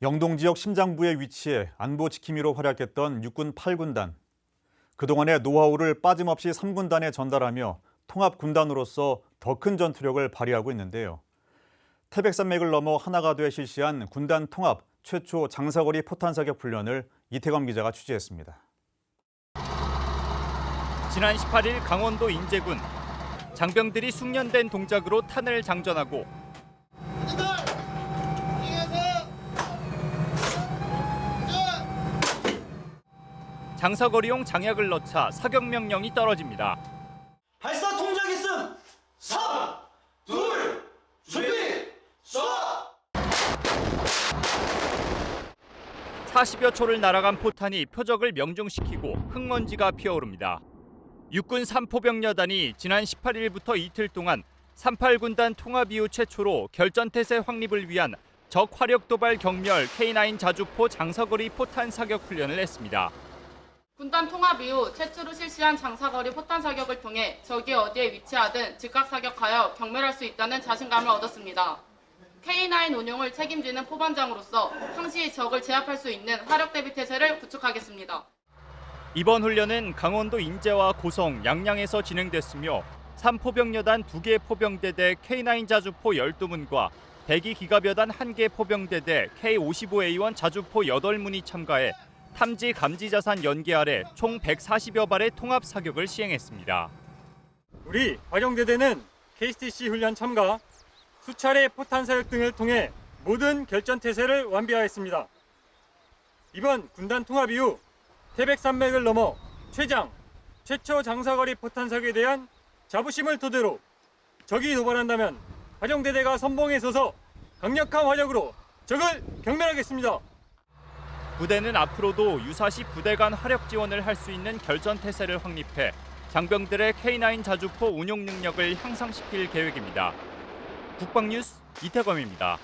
영동 지역 심장부에 위치해 안보 지킴이로 활약했던 육군 8군단. 그동안의 노하우를 빠짐없이 3군단에 전달하며 통합 군단으로서 더 큰 전투력을 발휘하고 있는데요. 태백산맥을 넘어 하나가 돼 실시한 군단 통합 최초 장사거리 포탄 사격 훈련을 이태검 기자가 취재했습니다. 지난 18일 강원도 인제군 장병들이 숙련된 동작으로 탄을 장전하고 장사거리용 장약을 넣자 사격 명령이 떨어집니다. 발사 통작 있음 3 2 준비 쏴 40여 초를 날아간 포탄이 표적을 명중시키고 흙먼지가 피어오릅니다. 육군 3포병여단이 지난 18일부터 이틀 동안 38군단 통합 이후 최초로 결전태세 확립을 위한 적 화력 도발 경멸 K9 자주포 장사거리 포탄 사격 훈련을 했습니다. 군단 통합 이후 최초로 실시한 장사거리 포탄 사격을 통해 적이 어디에 위치하든 즉각 사격하여 경멸할 수 있다는 자신감을 얻었습니다. K9 운용을 책임지는 포반장으로서 항시 적을 제압할 수 있는 화력 대비 태세를 구축하겠습니다. 이번 훈련은 강원도 인제와 고성, 양양에서 진행됐으며 3포병여단 2개 포병대대 K9 자주포 12문과 대기 기갑여단 1개 포병대대 K55A1 자주포 8문이 참가해 탐지 감지 자산 연계 아래 총 140여 발의 통합 사격을 시행했습니다. 우리 화령대대는 KSTC 훈련 참가, 수차례 포탄 사격 등을 통해 모든 결전 태세를 완비하였습니다. 이번 군단 통합 이후 태백산맥을 넘어 최장, 최초 장사거리 포탄 사격에 대한 자부심을 토대로 적이 도발한다면 화령대대가 선봉에 서서 강력한 화력으로 적을 경멸하겠습니다. 부대는 앞으로도 유사시 부대 간 화력 지원을 할 수 있는 결전 태세를 확립해 장병들의 K9 자주포 운용 능력을 향상시킬 계획입니다. 국방뉴스 이태검입니다.